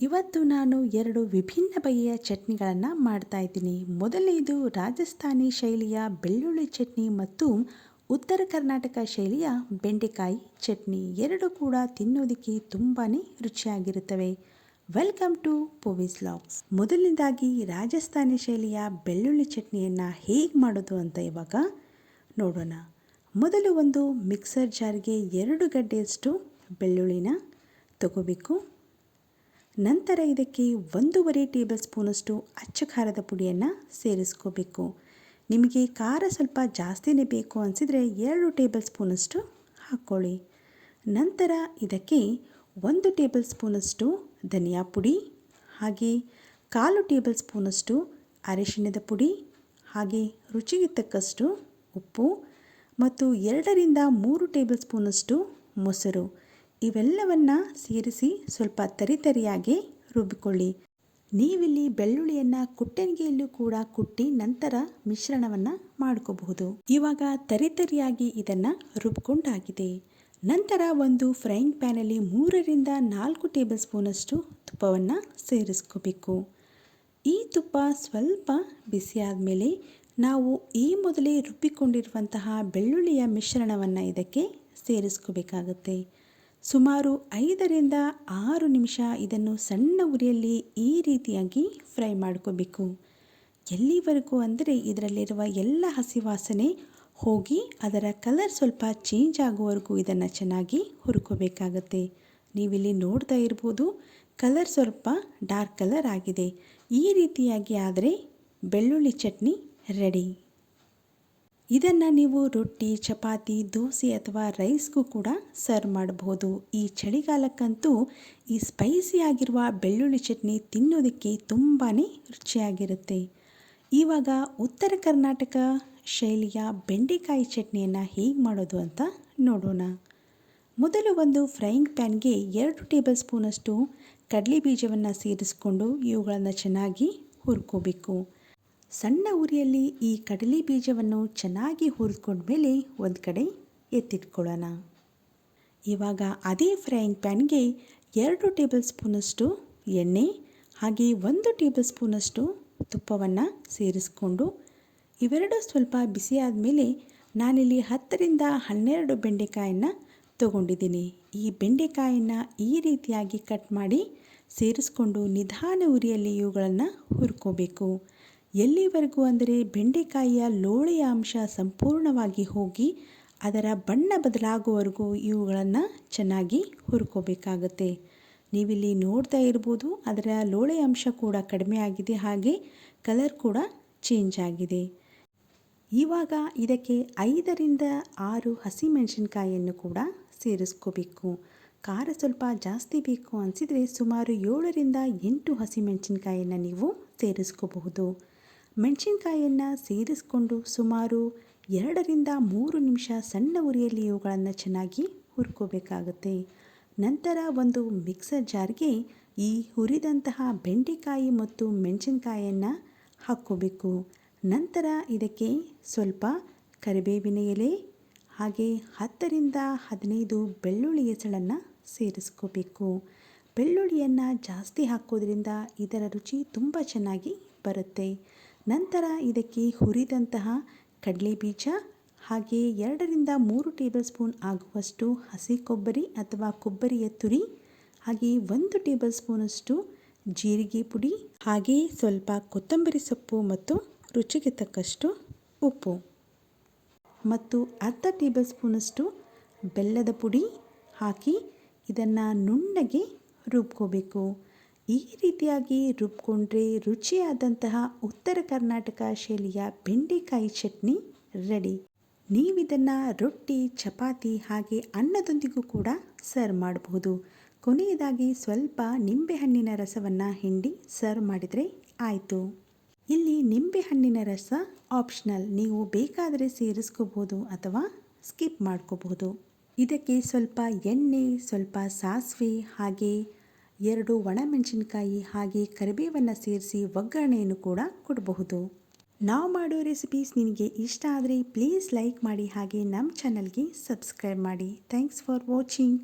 ಇವತ್ತು ನಾನು ಎರಡು ವಿಭಿನ್ನ ಬಗೆಯ ಚಟ್ನಿಗಳನ್ನು ಮಾಡ್ತಾ ಇದ್ದೀನಿ. ಮೊದಲನೇದು ರಾಜಸ್ಥಾನಿ ಶೈಲಿಯ ಬೆಳ್ಳುಳ್ಳಿ ಚಟ್ನಿ ಮತ್ತು ಉತ್ತರ ಕರ್ನಾಟಕ ಶೈಲಿಯ ಬೆಂಡೆಕಾಯಿ ಚಟ್ನಿ. ಎರಡು ಕೂಡ ತಿನ್ನೋದಕ್ಕೆ ತುಂಬಾ ರುಚಿಯಾಗಿರುತ್ತವೆ. ವೆಲ್ಕಮ್ ಟು ಪೋವಿಸ್ ಲಾಗ್ಸ್ ಮೊದಲನೇದಾಗಿ ರಾಜಸ್ಥಾನಿ ಶೈಲಿಯ ಬೆಳ್ಳುಳ್ಳಿ ಚಟ್ನಿಯನ್ನು ಹೇಗೆ ಮಾಡೋದು ಅಂತ ಇವಾಗ ನೋಡೋಣ. ಮೊದಲು ಒಂದು ಮಿಕ್ಸರ್ ಜಾರ್ಗೆ ಎರಡು ಗಡ್ಡೆಯಷ್ಟು ಬೆಳ್ಳುಳ್ಳಿನ ತಗೋಬೇಕು. ನಂತರ ಇದಕ್ಕೆ ಒಂದೂವರೆ ಟೇಬಲ್ ಸ್ಪೂನಷ್ಟು ಅಚ್ಚ ಖಾರದ ಪುಡಿಯನ್ನು ಸೇರಿಸ್ಕೋಬೇಕು. ನಿಮಗೆ ಖಾರ ಸ್ವಲ್ಪ ಜಾಸ್ತಿನೇ ಬೇಕು ಅನಿಸಿದರೆ ಎರಡು ಟೇಬಲ್ ಸ್ಪೂನಷ್ಟು ಹಾಕ್ಕೊಳ್ಳಿ. ನಂತರ ಇದಕ್ಕೆ ಒಂದು ಟೇಬಲ್ ಸ್ಪೂನಷ್ಟು ಧನಿಯಾ ಪುಡಿ, ಹಾಗೆ ಕಾಲು ಟೇಬಲ್ ಸ್ಪೂನಷ್ಟು ಅರಿಶಿಣದ ಪುಡಿ, ಹಾಗೆ ರುಚಿಗೆ ತಕ್ಕಷ್ಟು ಉಪ್ಪು ಮತ್ತು ಎರಡರಿಂದ ಮೂರು ಟೇಬಲ್ ಸ್ಪೂನಷ್ಟು ಮೊಸರು. ಇವೆಲ್ಲವನ್ನು ಸೇರಿಸಿ ಸ್ವಲ್ಪ ತರಿತರಿಯಾಗಿ ರುಬ್ಬಿಕೊಳ್ಳಿ. ನೀವಿಲ್ಲಿ ಬೆಳ್ಳುಳ್ಳಿಯನ್ನು ಕುಟ್ಟಣಿಗೆಯಲ್ಲೂ ಕೂಡ ಕುಟ್ಟಿ ನಂತರ ಮಿಶ್ರಣವನ್ನು ಮಾಡ್ಕೋಬಹುದು. ಇವಾಗ ತರಿತರಿಯಾಗಿ ಇದನ್ನು ರುಬ್ಕೊಂಡಾಗಿದೆ. ನಂತರ ಒಂದು ಫ್ರೈಯಿಂಗ್ ಪ್ಯಾನಲ್ಲಿ ಮೂರರಿಂದ ನಾಲ್ಕು ಟೇಬಲ್ ಸ್ಪೂನಷ್ಟು ತುಪ್ಪವನ್ನು ಸೇರಿಸ್ಕೋಬೇಕು. ಈ ತುಪ್ಪ ಸ್ವಲ್ಪ ಬಿಸಿಯಾದ ಮೇಲೆ ನಾವು ಈ ಮೊದಲೇ ರುಬ್ಬಿಕೊಂಡಿರುವಂತಹ ಬೆಳ್ಳುಳ್ಳಿಯ ಮಿಶ್ರಣವನ್ನು ಇದಕ್ಕೆ ಸೇರಿಸ್ಕೋಬೇಕಾಗುತ್ತೆ. ಸುಮಾರು ಐದರಿಂದ ಆರು ನಿಮಿಷ ಇದನ್ನು ಸಣ್ಣ ಉರಿಯಲ್ಲಿ ಈ ರೀತಿಯಾಗಿ ಫ್ರೈ ಮಾಡ್ಕೋಬೇಕು. ಎಲ್ಲಿವರೆಗೂ ಅಂದರೆ ಇದರಲ್ಲಿರುವ ಎಲ್ಲ ಹಸಿ ವಾಸನೆ ಹೋಗಿ ಅದರ ಕಲರ್ ಸ್ವಲ್ಪ ಚೇಂಜ್ ಆಗುವವರೆಗೂ ಇದನ್ನು ಚೆನ್ನಾಗಿ ಹುರ್ಕೋಬೇಕಾಗತ್ತೆ. ನೀವಿಲ್ಲಿ ನೋಡ್ತಾ ಇರ್ಬೋದು, ಕಲರ್ ಸ್ವಲ್ಪ ಡಾರ್ಕ್ ಕಲರ್ ಆಗಿದೆ. ಈ ರೀತಿಯಾಗಿ ಆದರೆ ಬೆಳ್ಳುಳ್ಳಿ ಚಟ್ನಿ ರೆಡಿ. ಇದನ್ನು ನೀವು ರೊಟ್ಟಿ, ಚಪಾತಿ, ದೋಸೆ ಅಥವಾ ರೈಸ್ಗೂ ಕೂಡ ಸರ್ವ್ ಮಾಡಬಹುದು ಈ ಚಳಿಗಾಲಕ್ಕಂತೂ ಈ ಸ್ಪೈಸಿ ಆಗಿರುವ ಬೆಳ್ಳುಳ್ಳಿ ಚಟ್ನಿ ತಿನ್ನೋದಕ್ಕೆ ತುಂಬಾ ರುಚಿಯಾಗಿರುತ್ತೆ. ಇವಾಗ ಉತ್ತರ ಕರ್ನಾಟಕ ಶೈಲಿಯ ಬೆಂಡೆಕಾಯಿ ಚಟ್ನಿಯನ್ನು ಹೇಗೆ ಮಾಡೋದು ಅಂತ ನೋಡೋಣ. ಮೊದಲು ಒಂದು ಫ್ರೈಯಿಂಗ್ ಪ್ಯಾನ್ಗೆ ಎರಡು ಟೇಬಲ್ ಸ್ಪೂನಷ್ಟು ಕಡಲೆ ಬೀಜವನ್ನು ಸೇರಿಸ್ಕೊಂಡು ಇವುಗಳನ್ನು ಚೆನ್ನಾಗಿ ಹುರ್ಕೋಬೇಕು. ಸಣ್ಣ ಉರಿಯಲ್ಲಿ ಈ ಕಡಲೆ ಬೀಜವನ್ನು ಚೆನ್ನಾಗಿ ಹುರಿದ್ಕೊಂಡ್ಮೇಲೆ ಒಂದು ಕಡೆ ಎತ್ತಿಟ್ಕೊಳ್ಳೋಣ. ಇವಾಗ ಅದೇ ಫ್ರೈಯಿಂಗ್ ಪ್ಯಾನ್ಗೆ ಎರಡು ಟೇಬಲ್ ಸ್ಪೂನಷ್ಟು ಎಣ್ಣೆ ಹಾಗೆ ಒಂದು ಟೇಬಲ್ ಸ್ಪೂನಷ್ಟು ತುಪ್ಪವನ್ನು ಸೇರಿಸ್ಕೊಂಡು ಇವೆರಡು ಸ್ವಲ್ಪ ಬಿಸಿ ಆದಮೇಲೆ ನಾನಿಲ್ಲಿ ಹತ್ತರಿಂದ ಹನ್ನೆರಡು ಬೆಂಡೆಕಾಯನ್ನು ತಗೊಂಡಿದ್ದೀನಿ. ಈ ಬೆಂಡೆಕಾಯನ್ನು ಈ ರೀತಿಯಾಗಿ ಕಟ್ ಮಾಡಿ ಸೇರಿಸ್ಕೊಂಡು ನಿಧಾನ ಉರಿಯಲ್ಲಿ ಇವುಗಳನ್ನು ಹುರ್ಕೋಬೇಕು. ಎಲ್ಲಿವರೆಗೂ ಅಂದರೆ ಬೆಂಡೆಕಾಯಿಯ ಲೋಳೆಯ ಅಂಶ ಸಂಪೂರ್ಣವಾಗಿ ಹೋಗಿ ಅದರ ಬಣ್ಣ ಬದಲಾಗುವವರೆಗೂ ಇವುಗಳನ್ನು ಚೆನ್ನಾಗಿ ಹುರ್ಕೋಬೇಕಾಗತ್ತೆ. ನೀವಿಲ್ಲಿ ನೋಡ್ತಾ ಇರ್ಬೋದು ಅದರ ಲೋಳೆ ಅಂಶ ಕೂಡ ಕಡಿಮೆ ಆಗಿದೆ, ಹಾಗೆ ಕಲರ್ ಕೂಡ ಚೇಂಜ್ ಆಗಿದೆ. ಇವಾಗ ಇದಕ್ಕೆ ಐದರಿಂದ ಆರು ಹಸಿಮೆಣಸಿನ್ಕಾಯಿಯನ್ನು ಕೂಡ ಸೇರಿಸ್ಕೋಬೇಕು. ಖಾರ ಸ್ವಲ್ಪ ಜಾಸ್ತಿ ಬೇಕು ಅನಿಸಿದರೆ ಸುಮಾರು ಏಳರಿಂದ ಎಂಟು ಹಸಿಮೆಣಸಿನ್ಕಾಯಿಯನ್ನು ನೀವು ಸೇರಿಸ್ಕೋಬಹುದು. ಮೆಣಸಿನ್ಕಾಯಿಯನ್ನು ಸೇರಿಸ್ಕೊಂಡು ಸುಮಾರು ಎರಡರಿಂದ ಮೂರು ನಿಮಿಷ ಸಣ್ಣ ಉರಿಯಲ್ಲಿ ಇವುಗಳನ್ನು ಚೆನ್ನಾಗಿ ಹುರ್ಕೋಬೇಕಾಗುತ್ತೆ. ನಂತರ ಒಂದು ಮಿಕ್ಸರ್ ಜಾರ್ಗೆ ಈ ಹುರಿದಂತಹ ಬೆಂಡೆಕಾಯಿ ಮತ್ತು ಮೆಣಸಿನಕಾಯಿಯನ್ನು ಹಾಕ್ಕೋಬೇಕು. ನಂತರ ಇದಕ್ಕೆ ಸ್ವಲ್ಪ ಕರಿಬೇವಿನ ಎಲೆ, ಹಾಗೆ ಹತ್ತರಿಂದ ಹದಿನೈದು ಬೆಳ್ಳುಳ್ಳಿ ಎಸಳನ್ನು ಸೇರಿಸ್ಕೋಬೇಕು. ಬೆಳ್ಳುಳ್ಳಿಯನ್ನು ಜಾಸ್ತಿ ಹಾಕೋದ್ರಿಂದ ಇದರ ರುಚಿ ತುಂಬ ಚೆನ್ನಾಗಿ ಬರುತ್ತೆ. ನಂತರ ಇದಕ್ಕೆ ಹುರಿದಂತಹ ಕಡಲೆ ಬೀಜ ಹಾಗೆ ಎರಡರಿಂದ ಮೂರು ಟೇಬಲ್ ಸ್ಪೂನ್ ಆಗುವಷ್ಟು ಹಸಿ ಕೊಬ್ಬರಿ ಅಥವಾ ಕೊಬ್ಬರಿಯ ತುರಿ, ಹಾಗೆ ಒಂದು ಟೇಬಲ್ ಸ್ಪೂನಷ್ಟು ಜೀರಿಗೆ ಪುಡಿ, ಹಾಗೆ ಸ್ವಲ್ಪ ಕೊತ್ತಂಬರಿ ಸೊಪ್ಪು ಮತ್ತು ರುಚಿಗೆ ತಕ್ಕಷ್ಟು ಉಪ್ಪು. ಮತ್ತು ಅರ್ಧ ಟೇಬಲ್ ಸ್ಪೂನಷ್ಟು ಬೆಲ್ಲದ ಪುಡಿ ಹಾಕಿ ಇದನ್ನು ನುಣ್ಣಗೆ ರುಬ್ಕೋಬೇಕು. ಈ ರೀತಿಯಾಗಿ ರುಬ್ಕೊಂಡ್ರೆ ರುಚಿಯಾದಂತಹ ಉತ್ತರ ಕರ್ನಾಟಕ ಶೈಲಿಯ ಬೆಂಡೆಕಾಯಿ ಚಟ್ನಿ ರೆಡಿ. ನೀವಿದನ್ನು ರೊಟ್ಟಿ, ಚಪಾತಿ ಹಾಗೆ ಅನ್ನದೊಂದಿಗೂ ಕೂಡ ಸರ್ವ್ ಮಾಡಬಹುದು. ಕೊನೆಯದಾಗಿ ಸ್ವಲ್ಪ ನಿಂಬೆಹಣ್ಣಿನ ರಸವನ್ನು ಹಿಂಡಿ ಸರ್ವ್ ಮಾಡಿದರೆ ಆಯಿತು. ಇಲ್ಲಿ ನಿಂಬೆಹಣ್ಣಿನ ರಸ ಆಪ್ಷನಲ್ ನೀವು ಬೇಕಾದರೆ ಸೇರಿಸ್ಕೋಬೋದು ಅಥವಾ ಸ್ಕಿಪ್ ಮಾಡ್ಕೋಬಹುದು. ಇದಕ್ಕೆ ಸ್ವಲ್ಪ ಎಣ್ಣೆ, ಸ್ವಲ್ಪ ಸಾಸಿವೆ ಹಾಗೆ ಎರಡು ಒಣಮೆಣಸಿನ್ಕಾಯಿ ಹಾಗೆ ಕರಿಬೇವನ್ನು ಸೇರಿಸಿ ಒಗ್ಗರಣೆಯನ್ನು ಕೂಡ ಕೊಡಬಹುದು. ನಾವು ಮಾಡೋ ರೆಸಿಪೀಸ್ ನಿಮಗೆ ಇಷ್ಟ ಆದರೆ ಪ್ಲೀಸ್ ಲೈಕ್ ಮಾಡಿ ಹಾಗೆ ನಮ್ಮ ಚಾನಲ್ಗೆ ಸಬ್ಸ್ಕ್ರೈಬ್ ಮಾಡಿ. Thanks for watching